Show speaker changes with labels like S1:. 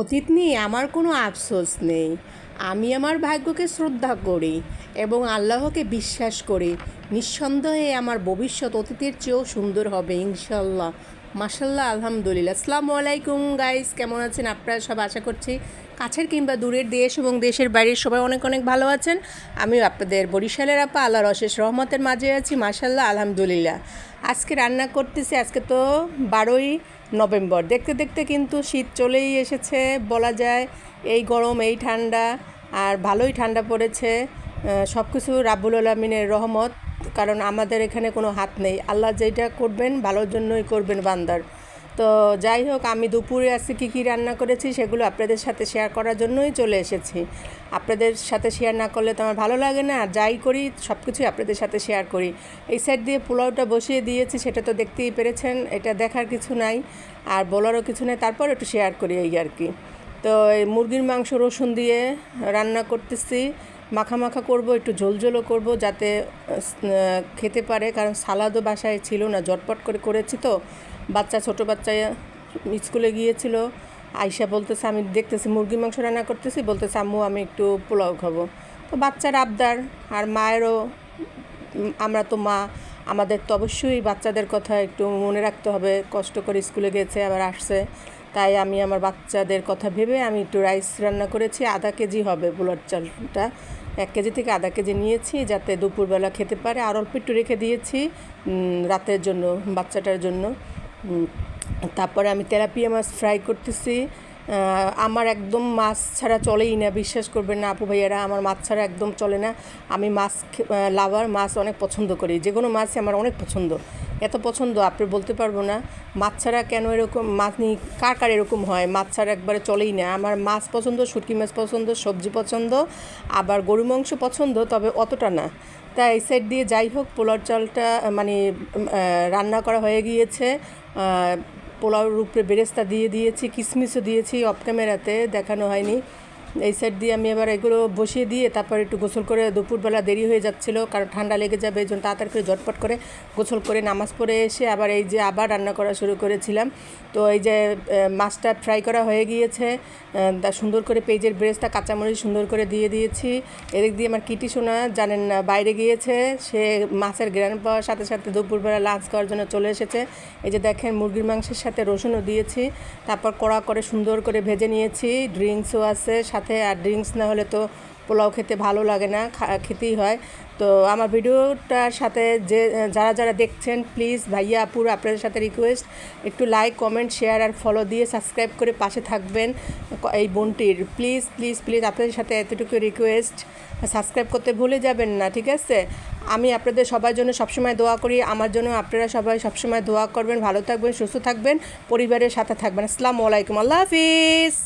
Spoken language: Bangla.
S1: অতীত নিয়ে আমার কোনো আফসোস নেই। আমি আমার ভাগ্যকে শ্রদ্ধা করি এবং আল্লাহকে বিশ্বাস করি। নিঃসন্দেহে আমার ভবিষ্যৎ অতীতের চেয়েও সুন্দর হবে ইনশাল্লাহ মাসাল্লাহ আলহামদুলিল্লাহ। আসসালামু আলাইকুম, গাইস। কেমন আছেন আপনারা সব আশা করছি কাছের কিংবা দূরের দেশ এবং দেশের বাইরের সবাই অনেক অনেক ভালো আছেন। আমিও আপনাদের বরিশালের আপা, আল্লাহর অশেষ রহমতের মাঝে আছি। মাসাল্লাহ আলহামদুলিল্লাহ। আজকে রান্না করতেছি, আজকে তো বারোই নভেম্বর। দেখতে দেখতে কিন্তু শীত চলেই এসেছে, বলা যায়। এই গরম, এই ঠান্ডা, আর ভালোই ঠান্ডা পড়েছে। সব কিছু রাবুল আলমিনের রহমত, কারণ আমাদের এখানে কোনো হাত নেই। আল্লাহ যেটা করবেন, ভালোর জন্যই করবেন বান্দার। তো যাই হোক, আমি দুপুরে আজকে কী কী রান্না করেছি সেগুলো আপনাদের সাথে শেয়ার করার জন্যই চলে এসেছি। আপনাদের সাথে শেয়ার না করলে তো আমার ভালো লাগে না। আর যাই করি সব কিছুই আপনাদের সাথে শেয়ার করি। এই সাইড দিয়ে পোলাওটা বসিয়ে দিয়েছি, সেটা তো দেখতেই পেরেছেন, এটা দেখার কিছু নাই। আর বলারও কিছু নেই, তারপর একটু শেয়ার করি এই আর কি। তো এই মুরগির মাংস রসুন দিয়ে রান্না করতেছি। মাখা মাখা করব, একটু ঝোলঝোলও করব যাতে খেতে পারে। কারণ সালাদও বাসায় ছিল না জটপট করে করেছি তো। বাচ্চা, ছোট বাচ্চা স্কুলে গিয়েছিল। আইসা বলতেছে, আমি দেখতেছি, মুরগির মাংস রান্না করতেছি। বলতেছে, আম্মু, আমি একটু পোলাও খাব। তো বাচ্চার আবদার, আর মায়েরও আমরা তো মা, আমাদের তো অবশ্যই বাচ্চাদের কথা একটু মনে রাখতে হবে। কষ্ট করে স্কুলে গেছে, আবার আসছে। তাই আমি আমার বাচ্চাদের কথা ভেবে আমি একটু রাইস রান্না করেছি, আধা কেজি হবে বুলার চালটা। এক কেজি থেকে আধা কেজি নিয়েছি যাতে দুপুরবেলা খেতে পারে। আর অল্প একটু রেখে দিয়েছি রাতের জন্য, বাচ্চাটার জন্য। তারপরে আমি তেলাপিয়া মাছ ফ্রাই করতেছি। আমার একদম মাছ ছাড়া চলেই না, বিশ্বাস করবেন না আপু ভাইয়ারা, আমার মাছ ছাড়া একদম চলে না। আমি মাছ লাভার, মাছ অনেক পছন্দ করি। যে কোনো মাছই আমার অনেক পছন্দ। এত পছন্দ, আপনি বলতে পারব না। মাছ ছাড়া কেন এরকম, মাছ নিয়ে কার কার এরকম হয়? মাছ ছাড়া একবারে চলেই না। আমার মাছ পছন্দ, শুটকি মাছ পছন্দ, সবজি পছন্দ, আবার গরু মাংস পছন্দ, তবে অতটা না। তাই এই সাইড দিয়ে যাই হোক, পোলার চালটা মানে রান্না করা হয়ে গিয়েছে। পোলাওর উপরে বেরেস্তা দিয়ে দিয়েছি কিশমিশও দিয়েছি অফ ক্যামেরাতে দেখানো হয়নি। এই সাইড দিয়ে আমি এবার এগুলো বসিয়ে দিয়ে তারপর একটু গোসল করে দুপুরবেলা দেরি হয়ে যাচ্ছিল, কারণ ঠান্ডা লেগে যাবে, এই জন্য তাড়াতাড়ি করে ঝটপট করে গোসল করে নামাজ পড়ে এসে আবার এই যে আবার রান্না করা শুরু করেছিলাম। তো এই যে মাছটা ফ্রাই করা হয়ে গিয়েছে তা সুন্দর করে পেঁয়াজের ব্রেস্তা, কাঁচামরিচ সুন্দর করে দিয়ে দিয়েছি। এদিক দিয়ে আমার কিটি সোনা, জানেন না, বাইরে গিয়েছে, সে মাছের গ্রান পাওয়ার সাথে সাথে দুপুরবেলা লাঞ্চ করার জন্য চলে এসেছে। এই যে দেখেন, মুরগির মাংসের সাথে রসুনও দিয়েছি, তারপর কড়া করে সুন্দর করে ভেজে নিয়েছি ড্রিঙ্কসও আছে, সাথে আর ড্রিঙ্কস না হলে তো পোলাও খেতে ভালো লাগে না খেতেই হয়। তো আমার ভিডিওটার সাথে যে, যারা যারা দেখছেন প্লিজ ভাইয়া, আপুর, আপনাদের সাথে রিকোয়েস্ট একটু লাইক কমেন্ট শেয়ার আর ফলো দিয়ে সাবস্ক্রাইব করে পাশে থাকবেন এই বোনটির। প্লিজ প্লিজ প্লিজ আপনাদের সাথে এতটুকু রিকোয়েস্ট সাবস্ক্রাইব করতে ভুলে যাবেন না, ঠিক আছে? আমি আপনাদের সবার জন্য সবসময় দোয়া করি, আমার জন্য আপনারা সবাই সবসময় দোয়া করবেন, ভালো থাকবেন, সুস্থ থাকবেন, পরিবারের সাথে থাকবেন। আসসালামু আলাইকুম, আল্লাহ হাফিজ!